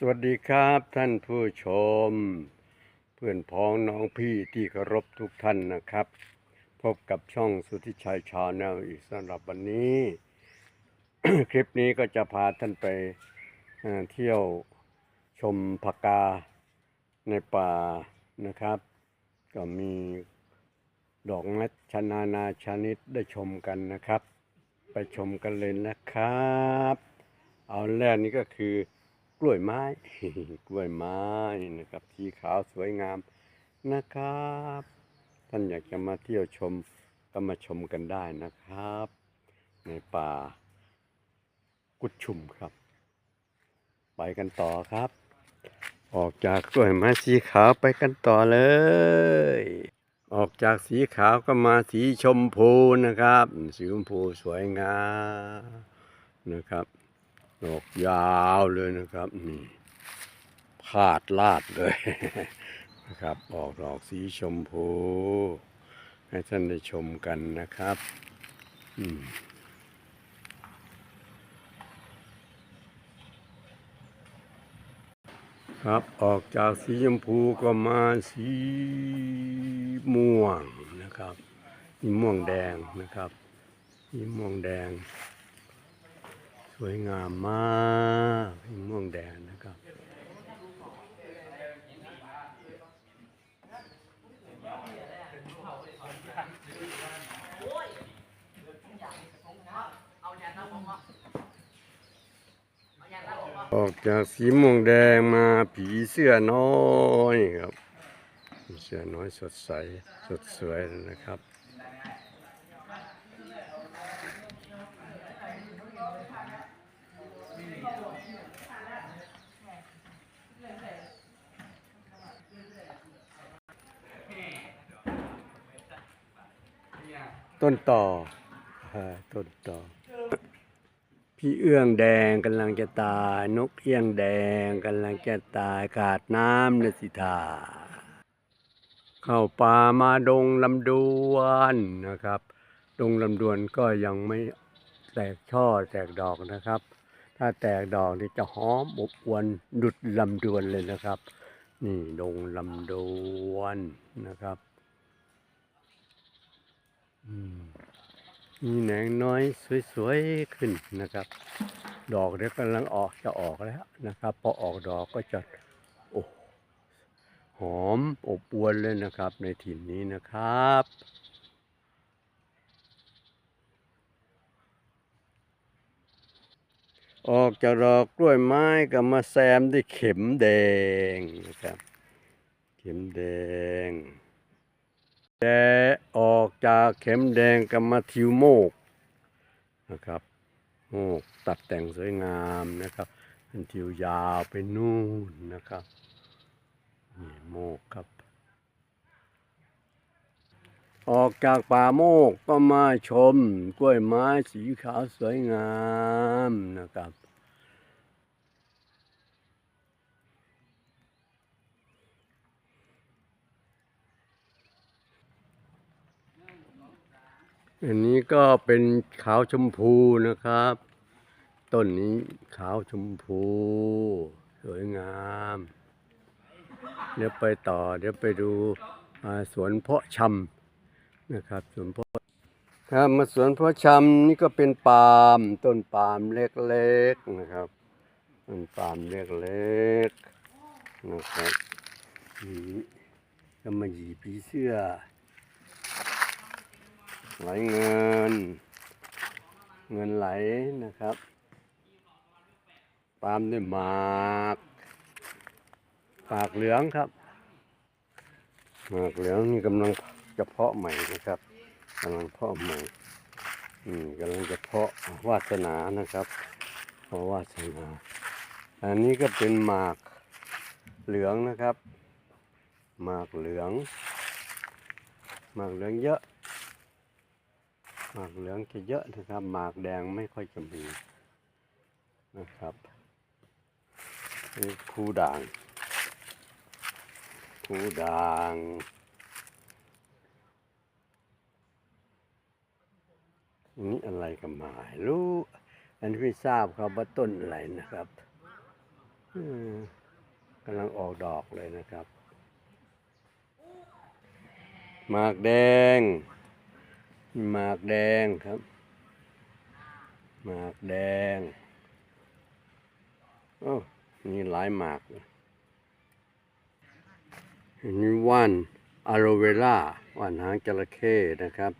สวัสดีครับท่านผู้ชม เพื่อนพ้องน้องพี่ที่เคารพทุกท่านนะครับ พบกับช่องสุทธิชัยชาแนลอีกสำหรับวันนี้ คลิปนี้ก็จะพาท่านไปเเที่ยวชมผักกาในป่านะครับ ก็มีดอกไม้ชนานาชนิดได้ชมกันนะครับ ไปชมกันเลยนะครับ เอาแรกนี้ก็คือ กล้วยไม้ กล้วยไม้นะครับสีขาวสวยงามนะครับ ท่านอยากจะมาเที่ยวชมก็มาชมกันได้นะครับ ในป่า กุดชุมครับ ไปกันต่อครับ ออกจากกล้วยไม้สีขาวไปกันต่อเลย ออกจากสีขาวก็มาสีชมพูนะครับ สีชมพูสวยงามนะครับ ดอกยาวเลยนะครับนี่พาดลาดเลยนะครับ ออกดอกสีชมพู ให้ท่านได้ชมกันนะครับอืมครับออกจากสีชมพูก็มาสีม่วงนะครับสีม่วงแดงนะครับสีม่วงแดง สวยงามมากสีม่วงแดงนะครับออกจากสีม่วงแดงมาผีเสื้อน้อยครับผีเสื้อน้อยสดใส สดสวยนะครับ ต้นต่อต้นต่อ พี่เอื้องแดงกำลังจะตาย นกเอี้ยงแดงกำลังจะตายขาดน้ำนะสิทาเข้าป่ามาดงลำดวนนะครับ ดงลำดวนก็ยังไม่แตกช่อแตกดอกนะครับ ถ้าแตกดอกนี่จะหอมอบอวนดุดลำดวนเลยนะครับ นี่ดงลำดวนนะครับ มีแหนงน้อยสวยๆขึ้นนะครับ ดอกเดี๋ยวกำลังออกจะออกแล้วนะครับ พอออกดอกก็จะโอ้หอมอบอวลเลยนะครับ ในถิ่นนี้นะครับออกจากดอกกล้วยไม้ก็มาแซมด้วยเข็มแดงนะครับ เข็มแดง แต่ออกจากเข็มแดงก็มาทิวโมกนะครับโมกตัดแต่งสวยงามนะครับเป็นทิวยาวไปนู่นนะครับนี่โมกครับ ออกจากป่าโมกก็มาชมกล้วยไม้สีขาวสวยงามนะครับ อันนี้ก็เป็นขาวชมพูนะครับ ต้นนี้ขาวชมพู สวยงาม เดี๋ยวไปต่อ เดี๋ยวไปดูสวนเพาะชำนะครับสวนเพาะครับมาสวนเพาะชำนี่ก็เป็นปาล์มต้นปาล์มเล็กๆนะครับต้นปาล์มเล็กๆนะครับนี่ก็มาหยีผีเสื้อ ไหลเงิน เงินไหลนะครับตาล์มด้วยหมากปากเหลืองครับหมากเหลืองนี่กำลังจะเพาะใหม่นะครับกำลังเพาะใหม่อืมกำลังจะเพาะวาสนานะครับเพราะวาสนา อันนี้ก็เป็นหมากเหลืองนะครับ หมากเหลือง หมากเหลืองเยอะ หมากเหลืองจะเยอะนะครับ หมากแดงไม่ค่อยจะมีนะครับนี่ภูด่างภูด่างนนี้อะไรกันมารู้อันนี้ไม่ทราบครับว่าต้นอะไรนะครับกำลังออกดอกเลยนะครับ หมากแดง หมากแดงครับ หมากแดงโอ้มีหลายหมากเลยอันนี้ว่านอะโลเวล่าว่านหางจระเข้นะครับ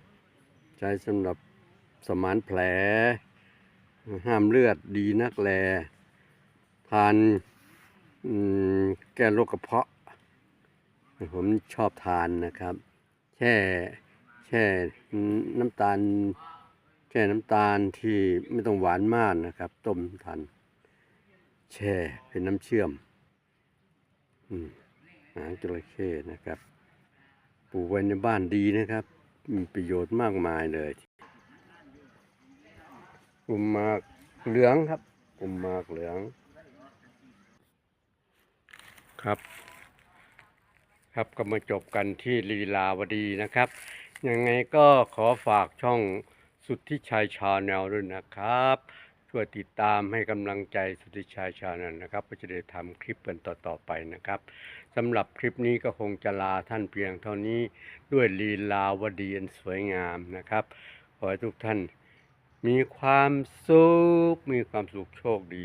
ใช้สำหรับสมานแผล ห้ามเลือดดีนักแลทานแก้โรคกระเพาะ ผมชอบทานนะครับ แช่ แช่น้ำตาล แช่น้ำตาลที่ไม่ต้องหวานมากนะครับ ต้มทานแช่เป็นน้ำเชื่อมอหางจระเข้นะครับปลูกไว้ในบ้านดีนะครับ มีประโยชน์มากมายเลยกลุ่มมากเหลืองครับกลุ่มมากเหลือง ครับ ครับก็มาจบกันที่ลีลาวดีนะครับ ยังไงก็ขอฝากช่องสุทธิชัยชาแนลด้วยนะครับช่วยติดตามให้กำลังใจสุทธิชัยชาแนลนะครับก็จะได้ทำคลิปกันต่อๆไปนะครับสำหรับคลิปนี้ก็คงจะลาท่านเพียงเท่านี้ด้วยลีลาวดีอันสวยงามนะครับ ขอให้ทุกท่านมีความสุข มีความสุขโชคดี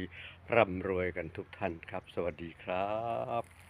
ร่ำรวยกันทุกท่านครับ สวัสดีครับ